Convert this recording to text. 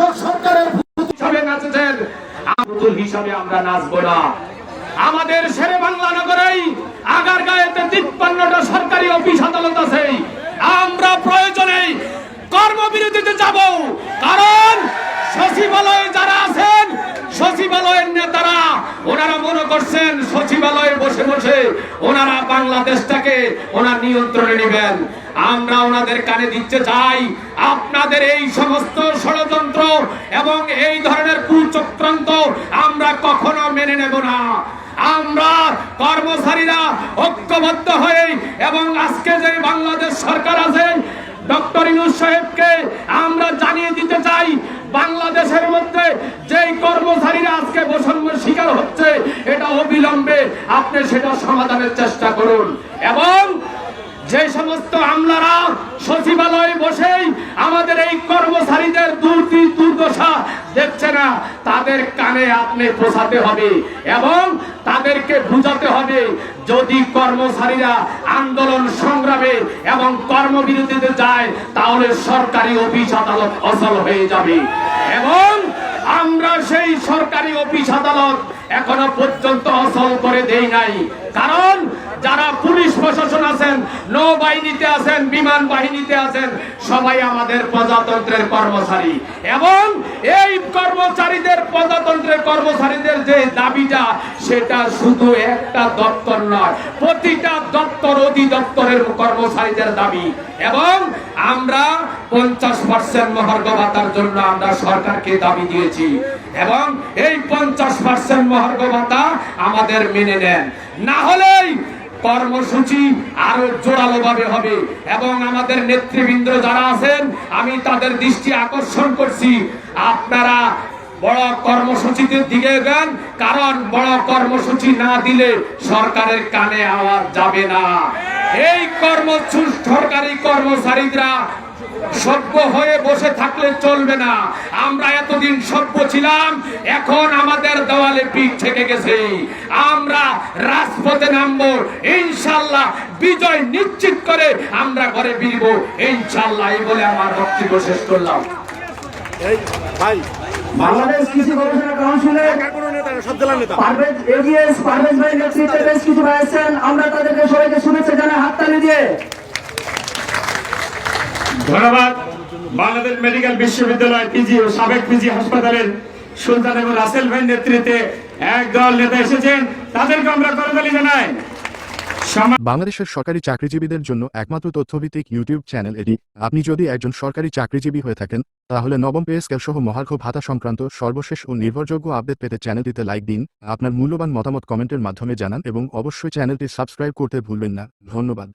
শাসক সরকারের হিসাবে নাচেছেন। পুতুল হিসাবে আমরা নাচবো না। আমাদের শেরে বাংলা নগরেই আগার গায়েতে তিপ্পান্নটা সরকারি অফিস আদালত আছে। আমরা প্রয়োজনে কর্মবিরতিতে যাব। কারণ সচিবালয়ে যারা আছেন, সচিবালয়ের নেতারা, ওনারা মনে করছেন সচিবালয়ে বসে বসে ওনারা বাংলাদেশটাকে ওনার নিয়ন্ত্রণে নেবেন। আমরা ওনাদের কানে দিতে চাই। আপনাদের এই সমস্ত ষড়যন্ত্র এবং এই ধরনের কুচক্রান্ত আমরা কখনো মেনে নেব না। আমরা কর্মচারীরা ঐক্যবদ্ধ হয়ে এবং আজকে যে বাংলাদেশ সরকার আছে, ডক্টর ইনুস সাহেবকে আমরা জানিয়ে দিতে চাই, বাংলাদেশের মধ্যে যেই কর্মচারীরা আজকে বৈষম্যের শিকার হচ্ছে, এটা অবিলম্বে আপনি সেটা সমাধানের চেষ্টা করুন। এবং যে সমস্ত আমলারা সচিবালয়ে বসেই আমাদের এই কর্মচারীদের না তাদের কানে আপনি পৌঁছাতে হবে এবং তাদেরকে বুঝাতে হবে যদি কর্মচারীরা আন্দোলন সংগ্রামে এবং কর্মবিরতিতে যায়, তাহলে সরকারি অফিস আদালত অচল হয়ে যাবে। এবং আমরা সেই সরকারি অফিস আদালত এখনও পর্যন্ত অচল করে দেই নাই। কারণ যারা আছেন, নৌবাহিনীতে আছেন, বিমান বাহিনীতে আছেন, সবাই আমাদের প্রজাতন্ত্রের কর্মচারী। এবং এই কর্মচারীদের, প্রজাতন্ত্রের কর্মচারীদের যে দাবিটা, সেটা শুধু একটা দপ্তর নয়, প্রতিটা দপ্তর অধিদপ্তরের কর্মচারীদের দাবি। এবং আমরা পঞ্চাশ পার্সেন্ট মহার্ঘ ভাতার জন্য আমরা সরকারকে দাবি দিয়েছি। এবং এই পঞ্চাশ পার্সেন্ট মহার্ঘ ভাতা আমাদের মেনে নেন। না হলেই কর্মসূচি আরও জোরালো ভাবে হবে। এবং আমাদের নেতৃবৃন্দ যারা আছেন, আমি তাদের দৃষ্টি আকর্ষণ করছি। আপনারা বড় কর্মসূচিতে দিকে দেন কারণ বড় কর্মসূচি না দিলে সরকারের কানে আওয়াজ যাবে না। এই কর্ম সরকারি কর্মচারীরা সভ্য হয়ে বসে থাকলে চলবে না। আমরা এতদিন সভ্য ছিলাম এখন আমাদের দেওয়ালে পিঠ থেকে গেছে। আমরা রাজপথে নামবো ইনশাল্লাহ বিজয় নিশ্চিত করে আমরা ঘরে ফিরব। ইনশাল্লাহ এই বলে আমার বক্তব্য শেষ করলাম। বাংলাদেশ কৃষি গবেষণা কাউন্সিলের একা কোনো নেতা না, সব জেলার নেতা। পারভেজ এজিএস পারভেজ ভাই নেতৃত্বে বেশ কিছু ভাই আমরা তাদেরকে সবাইকে শুভেচ্ছা জানাই হাততালি দিয়ে। ধন্যবাদ। বাংলাদেশ মেডিকেল বিশ্ববিদ্যালয় পিজি ও সাবেক পিজি হাসপাতালের সুলতান এবং রাসেল ভাই নেতৃত্বে একদল নেতা এসেছেন। তাদেরকে আমরা করতালি জানাই। বাংলাদেশের সরকারি চাকরিজীবীদের জন্য একমাত্র তথ্যভিত্তিক ইউটিউব চ্যানেল এটি। আপনি যদি একজন সরকারি চাকরিজীবী হয়ে থাকেন, তাহলে নবম পে স্কেল সহ মহার্ঘ ভাতা সংক্রান্ত সর্বশেষ ও নির্ভরযোগ্য আপডেট পেতে চ্যানেলটিতে লাইক দিন, আপনার মূল্যবান মতামত কমেন্টের মাধ্যমে জানান এবং অবশ্যই চ্যানেলটি সাবস্ক্রাইব করতে ভুলবেন না। ধন্যবাদ।